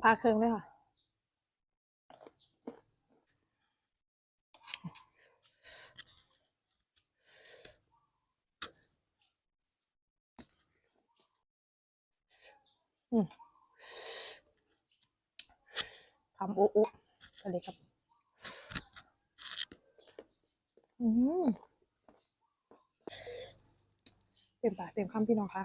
พาเครื่องเลยค่ะ อืมทำอุ๊อุ๊กันเลยครับ อืมเต็มปากเต็มคำพี่น้องค่ะ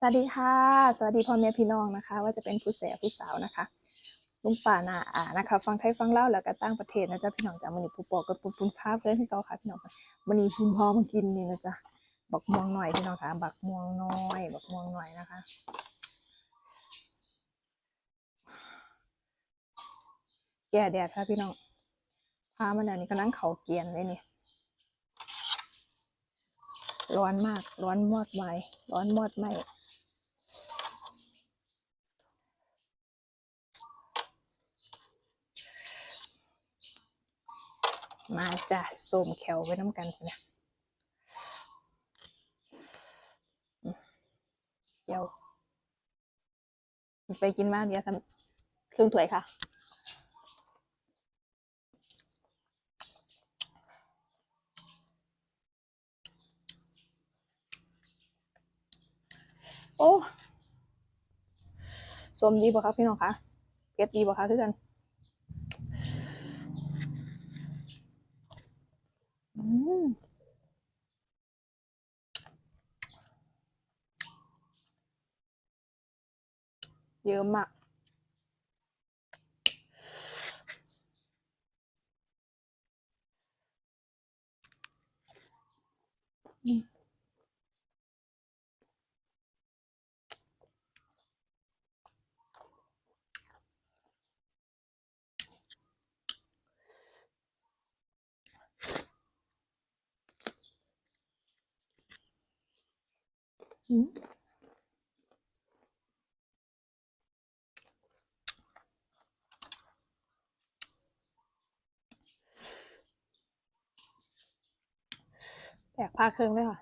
สวัสดีค่ะ สวัสดีพ่อแม่พี่น้องนะคะ ว่าจะเป็นผู้เสียผู้สาวนะคะลุงป่านาอานะคะ ฟังไทยฟังเล่าแล้วก็ตั้งประเทศนะจ๊ะพี่น้องจ้ะมันนี่ผู้ปอกกับปุ้นปุ้นฟ้าเพื่อนที่เก่าค่ะพี่น้องมันนี่พุ่มพอมากินนี่นะจ๊ะบักม่วงหน่อยพี่น้องค่ะบักม่วงน้อยบักม่วงหน่อยนะคะแก่แดดค่ะพี่น้องพามันอันนี้กำลังเขาเกียนเลยนี่ร้อนมาก ร้อนมอดไหมร้อนมอดไหม มาจ้ะส้มแขวไว้น้ำกันนะเดี๋ยว ไปกินมากเดี๋ยวทำเครื่องถ้วยค่ะ โอ้ส้มดีป่ะครับพี่น้องคะเผ็ดดีป่ะคะทุกท่านอืม เยอะมาก อืมอืม แตกผ้าเครื่องด้วยค่ะ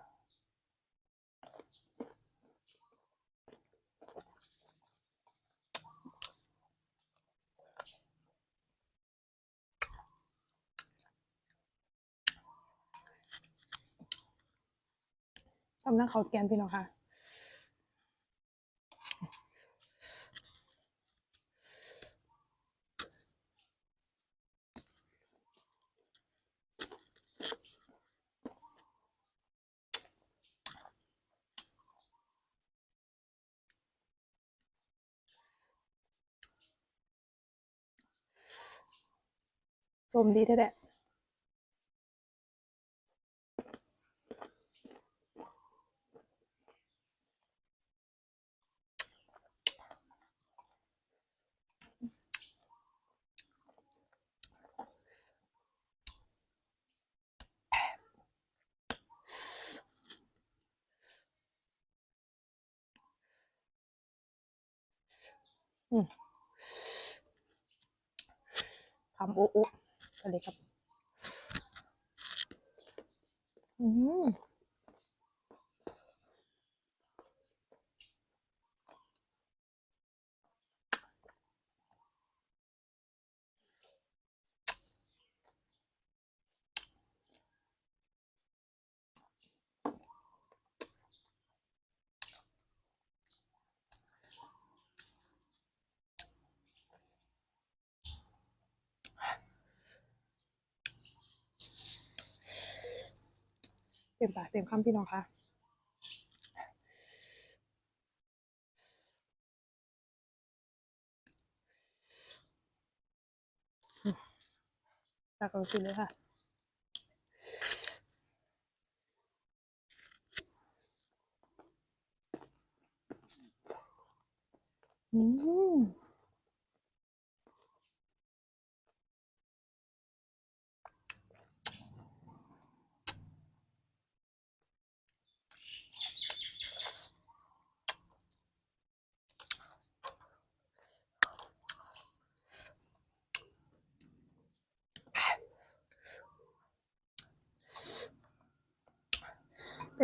ทำนั่งเขาแกนพี่น้องค่ะ สมดีแท้ๆอืมทำอุ๊อุ๊กั นเลยครับ อืม ต็มปากเต็มคำพี่น้องคะตักลงไปเลยค่ะอืม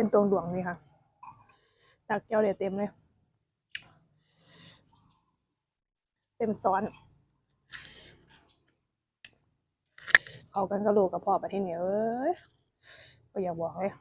เป็นตรงดวงนี่ค่ะตักแก้วเดี๋ยวเต็มเลย เต็มซ้อน เขากันกระโหลกกับพ่อไปที่นี่เอ้ยก็อย่าบอกเลย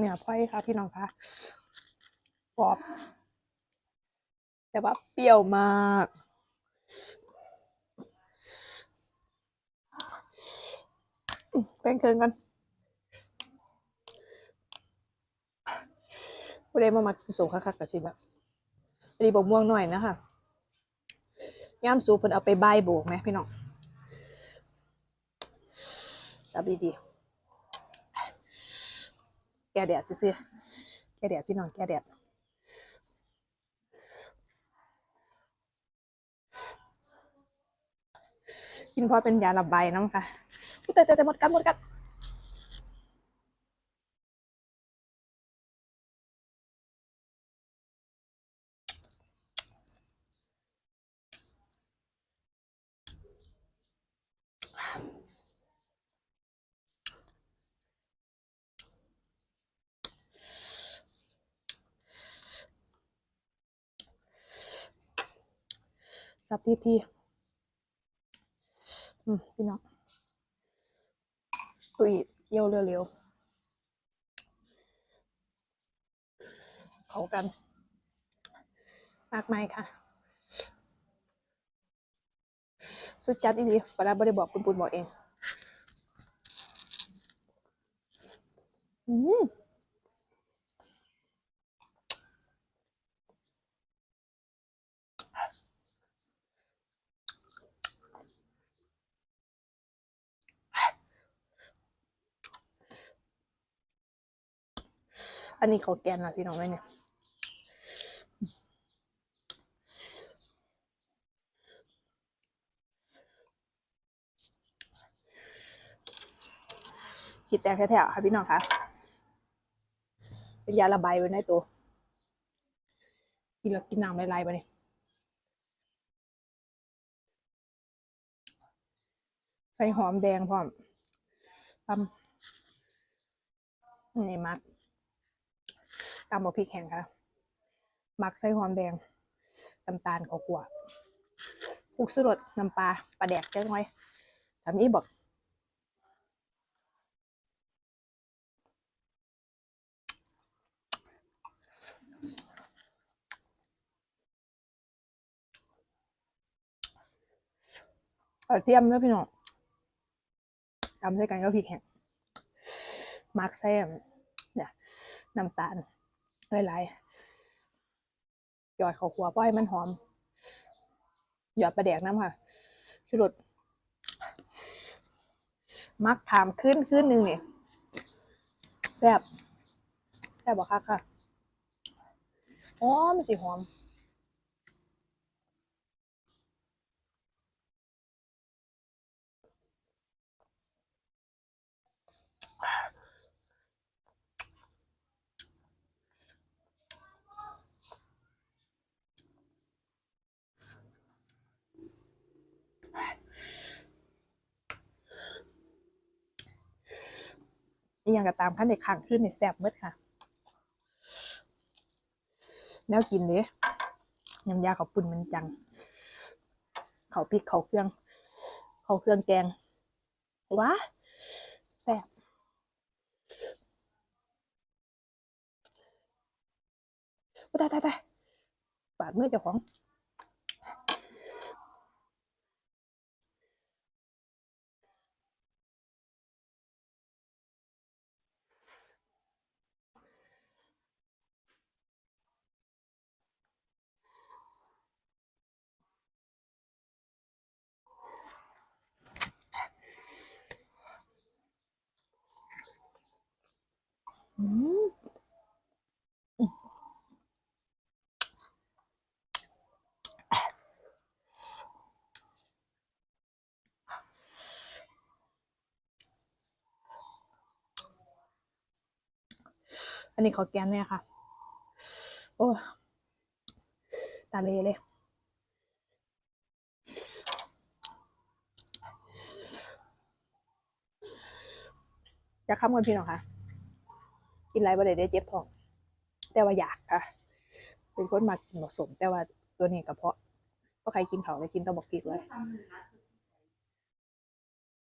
เนี่ยไฟค่ะพี่น้องคะกรอบ แต่ว่าเปรี้ยวมากอืมแป้งเคินกันผู้ใดมามากินสูงคักๆกับสิแบบอันนี้บอกม่วงหน่อยนะคะย่ามสูเพิ่นเอาไปใบโบกไหมพี่น้องจับดีๆ กแดดซื้อแกแดดพี่น้องแกแดดกินพอเป็นยาระบายน้ำค่ะแต่แต่แต่หมดกันหมดกัน สับทีทีอืมพี่น้องตุยเยี่ยวเร็วๆเขากัน มากมายค่ะ สุดจัดอีดีปลาไม่ได้บอกคุณปุณบอกเอง อืมอั นนี้เขาแกนนะพี่น้องเลยเนี่ยขีดแตกแท้ๆค่ะพี่น้องคะเป็นยาระบายไว้ในตัว กินแล้วกินน้ำลายๆไปเนี่ยใส่หอมแดงพร้อมตำนี่มัก ตำบะพริกแห้งค่ะมักใส่หอมแดงน้ำตาลข้าวคั่วปลูกสุรสน้ำปลาปลาแดกจังไว้ทำนี้บอกกระเทียมด้วยพี่น้องตำใส่กันก็พริกแห้งมาร์กแซมเนี่ยน้ำตาล หลายๆหยอดข้าวขัวป้อยมันหอม หยอดปลาแดกน้ำค่ะชุรสมักถามขึ้นขึ้นหนึ่งนี่แซ่บแซ่บบอกค่ะค่ะหอมสิหอม นี่ยังกระตามขั้นเด็กขังขึ้นในแซบมืดค่ะ แล้วกินเลยยำยาเขาปุ่นมันจัง เขาพริกเขาเครื่อง เขาเครื่องแกงว้าแซบตายตายตายบาดเมื่อเจ้าของ อันนี้ขอแกนเนี่ยค่ะ โอ้ตาเลเลยอยากข้ามกันพี่น้อค่ะ กินไรบ่ได้ได้เจ็บท้อง แต่ว่าอยากค่ะ เป็นคนมากินผสม แต่ว่าตัวนี้กระเพาะก็ใครกินเขาเลยกินตะบอกกิกเลย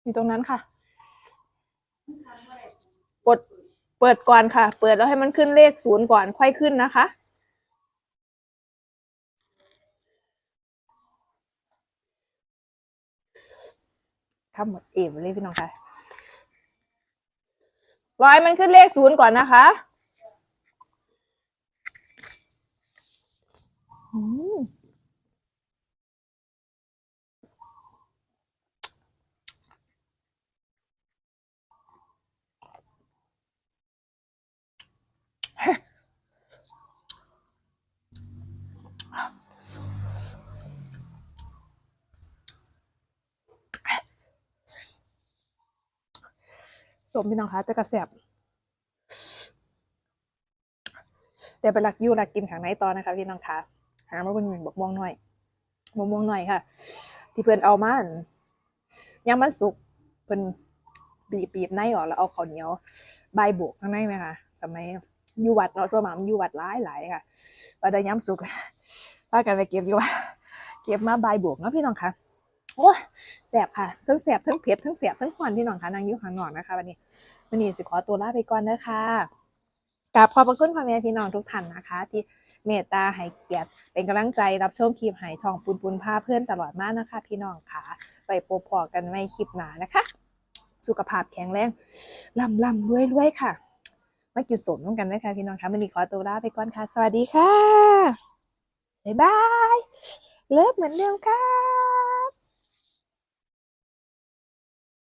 อยู่ตรงนั้นค่ะ กดเปิดก่อนค่ะ เปิดแล้วให้มันขึ้นเลขศูนย์ก่อน ค่อยขึ้นนะคะ ทำหมดเอวเลยพี่น้องค่ะ รอยมันขึ้นเลขศูนย์ก่อนนะคะอืม สมพี่น้องคะแต่กระแสบแต่เป็นหลักยูหลักกินข้างในตอนนะคะพี่น้องคะหามาเป็นหนึ่งบอกม่วงหน่อยบอกม่วงหน่อยค่ะ ที่เพื่อนเอามันย่างมันสุกเพิ่นบีบบีบในออกแล้วเอาข้าวเหนียวใบบวกข้างในไหมคะสมัยยูวัดเนาะสมัยมันยูวัดหลายหลายค่ะว่าได้ย้ำสุกพากันไปเก็บยูว่าเก็บมาใบบวกเนาะพี่น้องคะ โอ้แสบค่ะ ทั้งแสบทั้งเผ็ดทั้งแสบทั้งควันพี่น้องคะนางยุ่ข้างนอกนะคะวันนี้วันนี้สิขอตัวลาไปก่อนนะคะกราบขอบพระคุณพ่อแม่พี่น้องทุกท่านนะคะ ที่เมตตาให้เกียรติเป็นกำลังใจรับชมคลิปหายช่องปุนปุนพาเพื่อนตลอดมากนะคะ พี่น้องค่ะไปพบพอกันในคลิปหนานะคะ สุขภาพแข็งแรงลำลำรวยรวยค่ะมากินสมร่วมกันนะคะพี่น้องคะวันนี้ขอตัวลาไปก่อนค่ะ สวัสดีค่ะบ๊ายบาย เลิฟเหมือนเดิมค่ะ